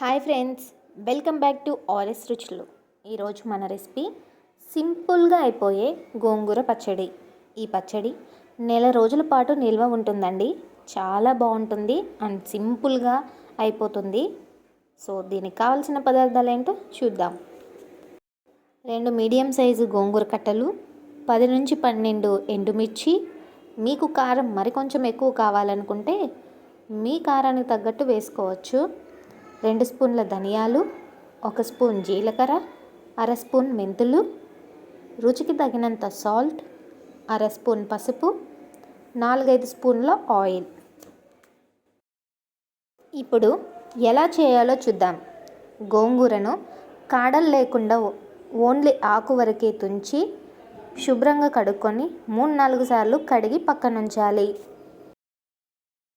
Hi friends welcome back to R S రుచులు. ఈరోజు మన రెసిపీ సింపుల్గా అయిపోయే గోంగూర పచ్చడి. ఈ పచ్చడి నెల రోజుల పాటు నిల్వ ఉంటుందండి. చాలా బాగుంటుంది అండ్ సింపుల్గా అయిపోతుంది. సో దీనికి కావాల్సిన పదార్థాలు ఏంటో చూద్దాం. రెండు మీడియం సైజు గోంగూర కట్టలు పది నుంచి పన్నెండు ఎండుమిర్చి మీకు కారం మరి కొంచెం ఎక్కువ కావాలనుకుంటే మీ కారానికి తగ్గట్టు వేసుకోవచ్చు. రెండు స్పూన్ల ధనియాలు ఒక స్పూన్ జీలకర్ర అర స్పూన్ మెంతులు రుచికి తగినంత సాల్ట్ అర స్పూన్ పసుపు నాలుగైదు స్పూన్ల ఆయిల్. ఇప్పుడు ఎలా చేయాలో చూద్దాం. గోంగూరను కాడలు లేకుండా ఓన్లీ ఆకు వరకే తుంచి శుభ్రంగా కడుక్కొని మూడు నాలుగు సార్లు కడిగి పక్కన ఉంచాలి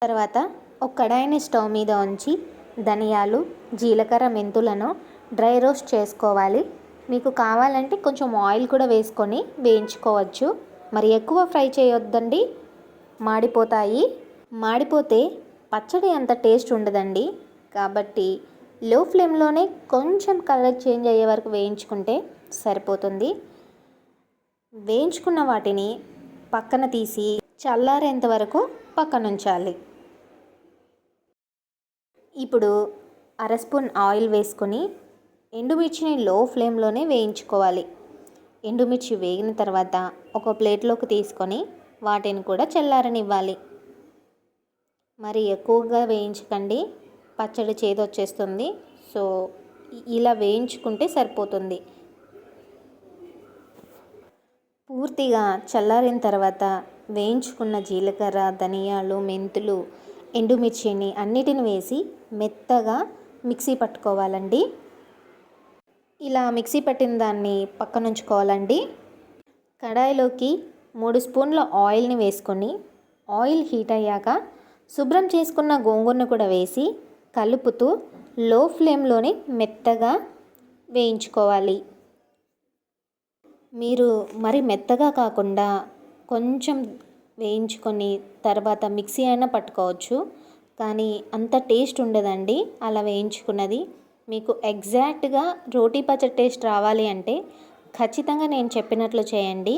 తర్వాత ఒక కడాయిని స్టవ్ మీద ఉంచి ధనియాలు జీలకర్ర మెంతులను డ్రై రోస్ట్ చేసుకోవాలి. మీకు కావాలంటే కొంచెం ఆయిల్ కూడా వేసుకొని వేయించుకోవచ్చు. మరి ఎక్కువ ఫ్రై చేయొద్దండి. మాడిపోతాయి. మాడిపోతే పచ్చడి అంత టేస్ట్ ఉండదండి. కాబట్టి లో ఫ్లేమ్లోనే కొంచెం కలర్ చేంజ్ అయ్యే వరకు వేయించుకుంటే సరిపోతుంది. వేయించుకున్న వాటిని పక్కన తీసి చల్లారేంత వరకు పక్కనుంచాలి. ఇప్పుడు అర స్పూన్ ఆయిల్ వేసుకొని ఎండుమిర్చిని లో ఫ్లేమ్లోనే వేయించుకోవాలి. ఎండుమిర్చి వేగిన తర్వాత ఒక ప్లేట్లోకి తీసుకొని వాటిని కూడా చల్లారనివ్వాలి. మరి ఎక్కువగా వేయించకండి. పచ్చడి చేదొచ్చేస్తుంది సో ఇలా వేయించుకుంటే సరిపోతుంది. పూర్తిగా చల్లారిన తర్వాత వేయించుకున్న జీలకర్ర ధనియాలు మెంతులు ఎండుమిర్చిని అన్నిటిని వేసి మెత్తగా మిక్సీ పట్టుకోవాలండి. ఇలా మిక్సీ పట్టిన దాన్ని పక్కన ఉంచుకోవాలండి కడాయిలోకి మూడు స్పూన్ల ఆయిల్ని వేసుకొని ఆయిల్ హీట్ అయ్యాక శుభ్రం చేసుకున్న గోంగూరను కూడా వేసి కలుపుతూ లో ఫ్లేమ్లోని మెత్తగా వేయించుకోవాలి. మీరు మరి మెత్తగా కాకుండా కొంచెం వేయించుకొని తర్వాత మిక్సీ అయినా పట్టుకోవచ్చు. కానీ అంత టేస్ట్ ఉండదండి. అలా వేయించుకున్నది. మీకు ఎగ్జాక్ట్గా రోటీ పచ్చడి టేస్ట్ రావాలి అంటే ఖచ్చితంగా నేను చెప్పినట్లు చేయండి.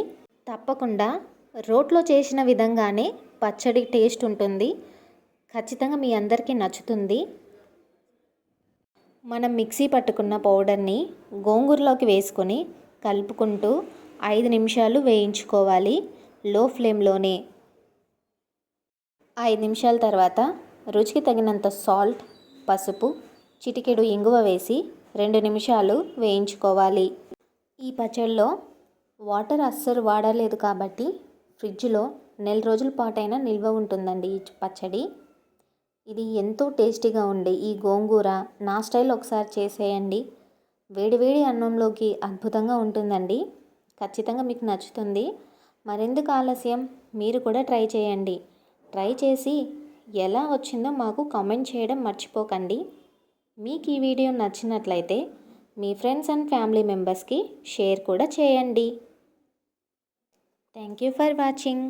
తప్పకుండా రోట్లో చేసిన విధంగానే పచ్చడి టేస్ట్ ఉంటుంది. ఖచ్చితంగా మీ అందరికీ నచ్చుతుంది. మనం మిక్సీ పట్టుకున్న పౌడర్ని గోంగూరలోకి వేసుకొని కలుపుకుంటూ ఐదు నిమిషాలు వేయించుకోవాలి. లో ఫ్లేమ్లోనే ఐదు నిమిషాల తర్వాత రుచికి తగినంత సాల్ట్ పసుపు చిటికెడు ఇంగువ వేసి రెండు నిమిషాలు వేయించుకోవాలి. ఈ పచ్చడిలో వాటర్ అస్సలు వాడలేదు కాబట్టి ఫ్రిడ్జ్లో నెల రోజుల పాటైనా నిల్వ ఉంటుందండి ఈ పచ్చడి. ఇది ఎంతో టేస్టీగా ఉండే ఈ గోంగూర నా స్టైల్ ఒకసారి చేసేయండి. వేడివేడి అన్నంలోకి అద్భుతంగా ఉంటుందండి. ఖచ్చితంగా మీకు నచ్చుతుంది. మరెందుకు ఆలస్యం? మీరు కూడా ట్రై చేయండి. ట్రై చేసి ఎలా వచ్చిందో మాకు కామెంట్ చేయడం మర్చిపోకండి. మీకు ఈ వీడియో నచ్చినట్లయితే మీ ఫ్రెండ్స్ అండ్ ఫ్యామిలీ మెంబర్స్కి షేర్ కూడా చేయండి. Thank you for watching.